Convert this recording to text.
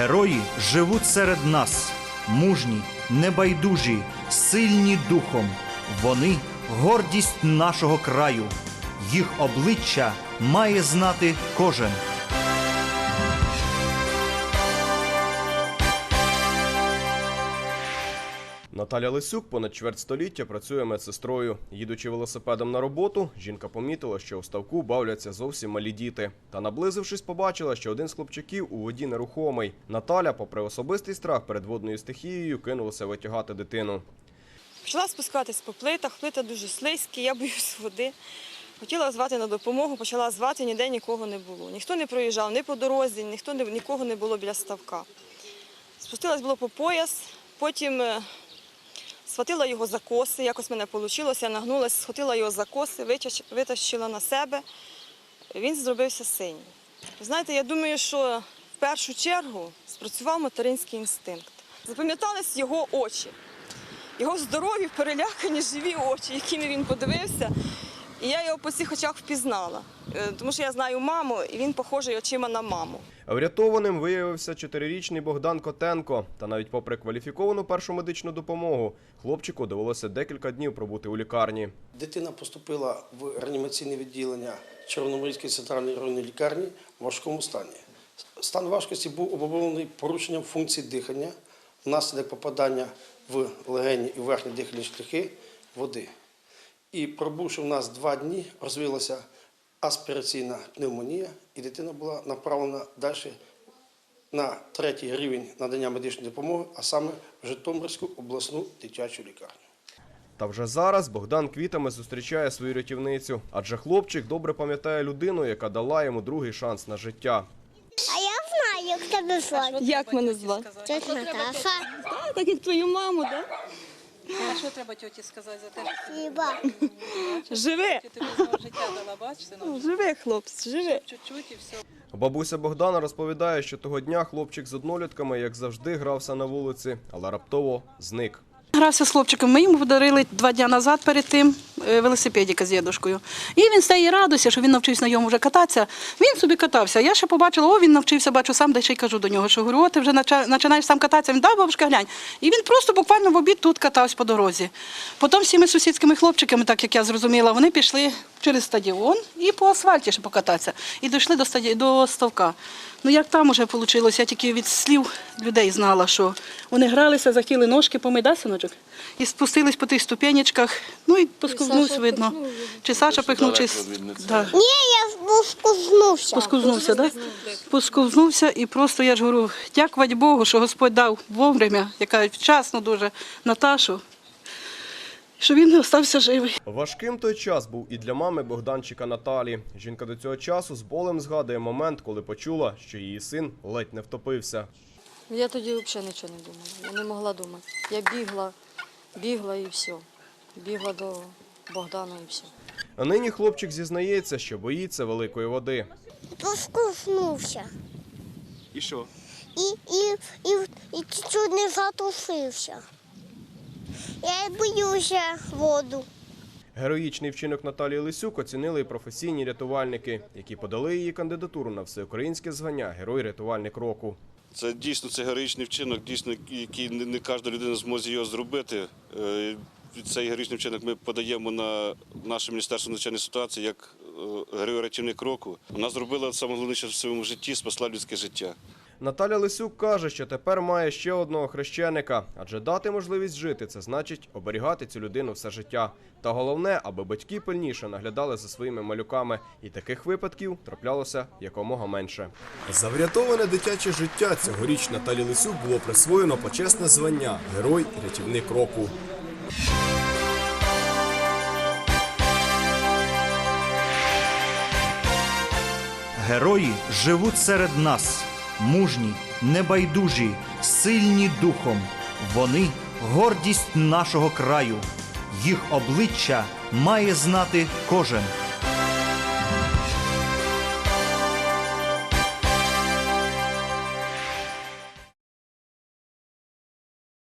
Герої живуть серед нас, мужні, небайдужі, сильні духом. Вони гордість нашого краю. Їх обличчя має знати кожен. Наталя Лисюк понад чверть століття працює медсестрою. Їдучи велосипедом на роботу, жінка помітила, що у ставку бавляться зовсім малі діти. Та наблизившись, побачила, що один з хлопчиків у воді нерухомий. Наталя, попри особистий страх перед водною стихією, кинулася витягати дитину. Почала спускатись по плитах, плита дуже слизькі, я боюсь води. Хотіла звати на допомогу, почала звати, ніде нікого не було. Ніхто не проїжджав, ні по дорозі, ніхто нікого не було біля ставка. Спустилась було по пояс, потім е, схватила його за коси, якось мене вийшло, я нагнулася, схватила його за коси, витащила на себе. Він зробився синій. Знаєте, я думаю, що в першу чергу спрацював материнський інстинкт. Запам'ятались його очі його здорові, перелякані, живі очі, якими він подивився. І я його по цих очах впізнала, тому що я знаю маму, і він похожий очима на маму. Врятованим виявився чотирирічний Богдан Котенко. Та навіть попри кваліфіковану першу медичну допомогу, хлопчику довелося декілька днів пробути у лікарні. Дитина поступила в реанімаційне відділення Чорноморської центральної районної лікарні в важкому стані. Стан важкості був обумовлений порушенням функцій дихання внаслідок попадання в легені і верхні дихальні шляхи води. І пробувши в нас два дні, розвилася аспіраційна пневмонія, і дитина була направлена далі на третій рівень надання медичної допомоги, а саме в Житомирську обласну дитячу лікарню. Та вже зараз Богдан квітами зустрічає свою рятівницю, адже хлопчик добре пам'ятає людину, яка дала йому другий шанс на життя. А я знаю, як тебе звати. Як мене звати? Наташа. Так як твою маму, так? А що треба тьоті сказати за те, що. Живи! ти тобі знову життя дала, бач, синок? Живи, хлопці, живи. Чуть-чуть і все. Бабуся Богдана розповідає, що того дня хлопчик з однолітками, як завжди, грався на вулиці, але раптово зник. Грався з хлопчиком. Ми йому подарили два дні назад перед тим е, велосипедика з дідушкою. І він стає радується, що він навчився на ньому вже кататися. Він собі катався. Я ще побачила, о, він навчився, бачу сам, де ще й кажу до нього, що говорю, о, ти вже починаєш сам кататися. Він дав бабушка, глянь. І він просто буквально в обід тут катався по дорозі. Потім всіми сусідськими хлопчиками, так як я зрозуміла, вони пішли через стадіон і по асфальті ще покататися. І дійшли до, стаді... Ну як там уже вийшло, я тільки від слів людей знала, що вони гралися, захотіли ножки помити, да, синочок? І спустились по тих ступенечках, ну і посковзнувся, видно. Чи Саша пихнув, чи... Да. Ні, я поскузнувся. Посковзнувся, да? Посковзнувся і просто, я ж говорю, дякувати Богу, що Господь дав вовремя, яка вчасно дуже Наташу, що він не остався живий. Важким той час був і для мами Богданчика Наталі. Жінка до цього часу з болем згадує момент, коли почула, що її син ледь не втопився. Я тоді взагалі нічого не думала. Я не могла думати. Я бігла, бігла і все. Бігла до Богдана і все. А нині хлопчик зізнається, що боїться великої води. Поскузнувся. І що? І, і, і, і чуть не затушився. Я боюся воду. Героїчний вчинок Наталії Лисюк оцінили і професійні рятувальники, які подали її кандидатуру на всеукраїнське звання Герой-рятувальник року. Це дійсно це героїчний вчинок, дійсно, який не, не кожна людина зможе його зробити. Е, Цей героїчний вчинок ми подаємо на наше міністерство надзвичайної ситуації як е, герой-рятівник року. Вона зробила саме головніше в своєму житті, спасла людське життя. Наталя Лисюк каже, що тепер має ще одного хрещеника, адже дати можливість жити це значить оберігати цю людину все життя. Та головне, аби батьки пильніше наглядали за своїми малюками, і таких випадків траплялося якомога менше. За врятоване дитяче життя цьогоріч Наталі Лисюк було присвоєно почесне звання Герой і рятівник року. Герої живуть серед нас, мужні, небайдужі, сильні духом. Вони гордість нашого краю. Їх обличчя має знати кожен.